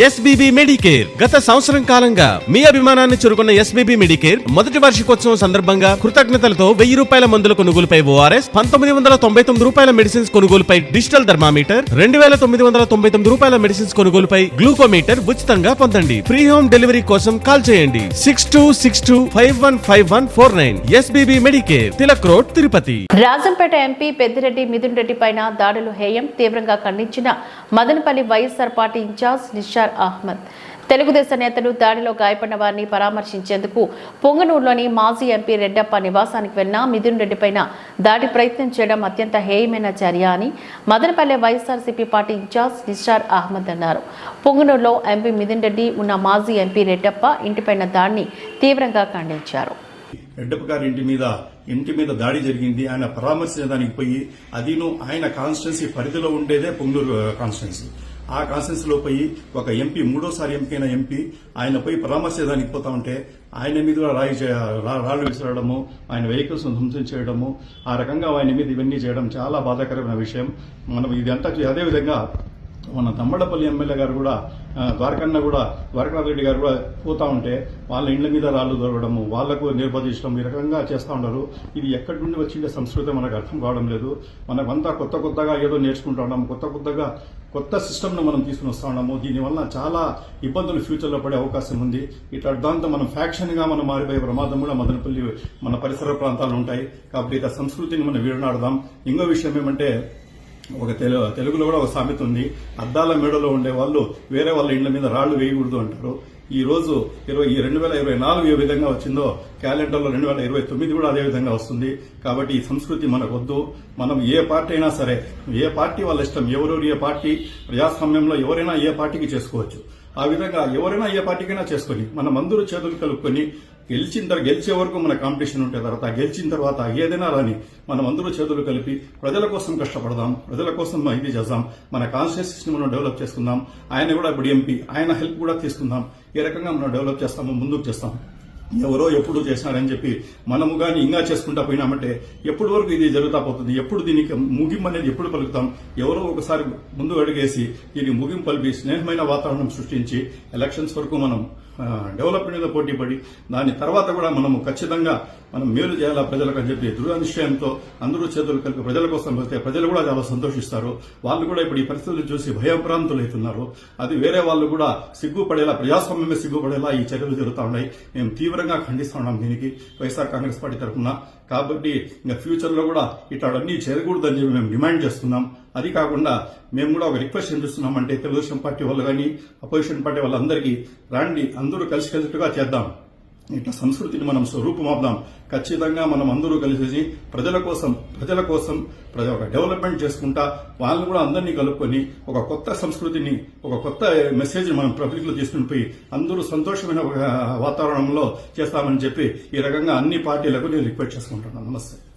SBB Medicare గత సంవత్సరం కాలంగా మీ అభిమానాన్ని చురుకున్న ఎస్బీబీ మెడికేర్ మొదటి వార్షికోత్సవం సందర్భంగా కృతజ్ఞతలతో వెయ్యి రూపాయల మందుల కొనుగోలుపై ఓఆర్ఎస్ పంతొమ్మిది వందల తొంభై తొమ్మిది రూపాయల మెడిసిన్స్ కొనుగోలుపై డిజిటల్ థర్మామీటర్ రెండు వేల తొమ్మిది వందల తొంభై తొమ్మిది రూపాయల మెడిసిన్స్ కొనుగోలుపై గ్లూకోమీటర్ ఉచితంగా పొందండి. ఫ్రీ హోమ్ డెలివరీ కోసం కాల్ చేయండి. Six two six two five one five one four nine SBB medicare Tilak road Tirupati. Rajampet MP Peddireddy Mithun Reddy పైన దాడులు హేయం తీవ్రంగా ఖండించిన Madanapalli YSR party incharge Nishar Ahmed. Telugudesam నేతలు దాడిలో గాయపడిన వారిని పరామర్శించేందుకు పొంగనూరులోని మాజీ ఎంపీ రెడ్డప్ప నివాసానికి వెళ్ళిన మిథున్ రెడ్డిపైన దాడి ప్రయత్నం చేయడం అత్యంత హేయమైన చర్య అని మదనపల్లె వైఎస్ఆర్సీపీ పార్టీ ఇన్ఛార్జ్ నిషార్ అహ్మద్ అన్నారు. పొంగనూరులో ఎంపీ మిథున్ రెడ్డి ఉన్న మాజీ ఎంపీ రెడ్డప్ప ఇంటిపైన దాడిని తీవ్రంగా ఖండించారు. రెడ్డప్ప గారి ఇంటి మీద ఇంటి మీద దాడి జరిగింది. ఆయన పరామర్శించడానికి పోయి అదిను ఆయన కాన్స్టిట్యున్సీ పరిధిలో ఉండేదే పొంగూరు కాన్స్టిట్యున్సీ. ఆ కాన్స్టిట్యున్సీ పోయి ఒక ఎంపీ మూడోసారి ఎంపీ అయిన ఎంపీ ఆయన పోయి పరామర్శదానికి పోతా ఉంటే ఆయన మీద కూడా రాయి చే- రా- రాళ్ళు విసరడము ఆయన వెహికల్స్ ధ్వంసం చేయడము ఆ రకంగా ఆయన మీద ఇవన్నీ చేయడం చాలా బాధాకరమైన విషయం. మనం ఇది అంతా అదే విధంగా మన తమ్మడపల్లి ఎమ్మెల్యే గారు కూడా ద్వారకన్న కూడా ద్వారకనాథ్ రెడ్డి గారు కూడా పోతా ఉంటే వాళ్ళ ఇండ్ల మీద రాళ్ళు దొరకడము వాళ్ళకు నిర్బంధించడం ఈ రకంగా చేస్తూ ఉన్నారు ఇది ఎక్కడి నుండి వచ్చిండే సంస్కృతి మనకు అర్థం కావడం లేదు. మనమంతా కొత్త కొత్తగా ఏదో నేర్చుకుంటా ఉన్నాము కొత్త కొత్తగా కొత్త సిస్టమ్ను మనం తీసుకుని వస్తూ ఉన్నాము. దీనివల్ల చాలా ఇబ్బందులు ఫ్యూచర్లో పడే అవకాశం ఉంది. ఇట్లా దాంతో మనం ఫ్యాక్షన్గా మనం మారిపోయే ప్రమాదం కూడా మదనపల్లి మన పరిసర ప్రాంతాలు ఉంటాయి. కాబట్టి ఇక సంస్కృతిని మనం వీడనాడదాం. ఇంకో విషయం ఏమంటే ఒక తెలుగు తెలుగులో కూడా ఒక సామెత ఉంది. అద్దాల మేడలో ఉండే వాళ్ళు వేరే వాళ్ళ ఇండ్ల మీద రాళ్ళు వేయకూడదు అంటారు. ఈ రోజు ఇరవై ఈ రెండు వేల ఇరవై నాలుగు ఏ విధంగా వచ్చిందో క్యాలెండర్లో రెండు వేల ఇరవై తొమ్మిది కూడా అదే విధంగా వస్తుంది. కాబట్టి ఈ సంస్కృతి మనకు వద్దు. మనం ఏ పార్టీ అయినా సరే ఏ పార్టీ వాళ్ళ ఇష్టం ఎవరెవరు ఏ పార్టీ ప్రజాస్వామ్యంలో ఎవరైనా ఏ పార్టీకి చేసుకోవచ్చు. ఆ విధంగా ఎవరైనా ఏ పార్టీకైనా చేసుకొని మనం అందరూ చేతులు కలుపుకొని గెలిచిన తర్వాత గెలిచే వరకు మన కాంపిటీషన్ ఉంటే తర్వాత గెలిచిన తర్వాత ఏదైనా రాని మనం అందరూ చేతులు కలిపి ప్రజల కోసం కష్టపడదాం ప్రజల కోసం ఇది చేద్దాం మన కాన్స్టిట్యూన్సీని మనం డెవలప్ చేసుకుందాం ఆయన కూడా ఇప్పుడు ఎంపీ ఆయన హెల్ప్ కూడా తీసుకుందాం ఏ రకంగా మనం డెవలప్ చేస్తామో ముందుకు చేస్తాం. ఎవరో ఎప్పుడు చేసినారని చెప్పి మనము కానీ ఇంకా చేసుకుంటా పోయినామంటే ఎప్పటి వరకు ఇది జరుగుతా పోతుంది? ఎప్పుడు దీనికి ముగింపు అనేది ఎప్పుడు పలుకుతాం? ఎవరో ఒకసారి ముందు అడిగేసి దీనికి ముగింపు పలిపి స్నేహమైన వాతావరణం సృష్టించి ఎలక్షన్స్ వరకు మనం డెవలప్మెంట్ మీద పోటీ పడి దాని తర్వాత కూడా మనము ఖచ్చితంగా మనం మేలు చేయాలా ప్రజలకు అని చెప్పి దృఢ నిశ్చయంతో అందరూ చేతులు కలిపి ప్రజల కోసం వెళ్తే ప్రజలు కూడా చాలా సంతోషిస్తారు. వాళ్ళు కూడా ఇప్పుడు ఈ పరిస్థితులు చూసి భయభ్రాంతులవుతున్నారు అది వేరే వాళ్ళు కూడా సిగ్గుపడేలా ప్రజాస్వామ్యమే సిగ్గుపడేలా ఈ చర్యలు జరుగుతూ ఉన్నాయి. మేము తీవ్రంగా ఖండిస్తా ఉన్నాం దీనికి. వైఎస్ఆర్ కాంగ్రెస్ పార్టీ తరఫున. కాబట్టి ఇంకా ఫ్యూచర్లో కూడా ఇట్లాడన్నీ చేరకూడదని చెప్పి మేము డిమాండ్ చేస్తున్నాం. అది కాకుండా మేము కూడా ఒక రిక్వెస్ట్ ఏం చేస్తున్నామంటే తెలుగుదేశం పార్టీ వాళ్ళు కానీ అపోజిషన్ పార్టీ వాళ్ళందరికీ రాండి అందరూ కలిసిగా చేద్దాం. ఇట్లా సంస్కృతిని మనం స్వరూపమవుదాం ఖచ్చితంగా మనం అందరూ కలిసేసి ప్రజల కోసం ప్రజల కోసం ప్రజ ఒక డెవలప్మెంట్ చేసుకుంటా వాళ్ళని కూడా అందరినీ కలుపుకొని ఒక కొత్త సంస్కృతిని ఒక కొత్త మెసేజ్ మనం పబ్లిక్ తీసుకుని పోయి అందరూ సంతోషమైన ఒక వాతావరణంలో చేస్తామని చెప్పి ఈ రకంగా అన్ని పార్టీలకు నేను రిక్వెస్ట్ చేసుకుంటున్నాను. నమస్తే.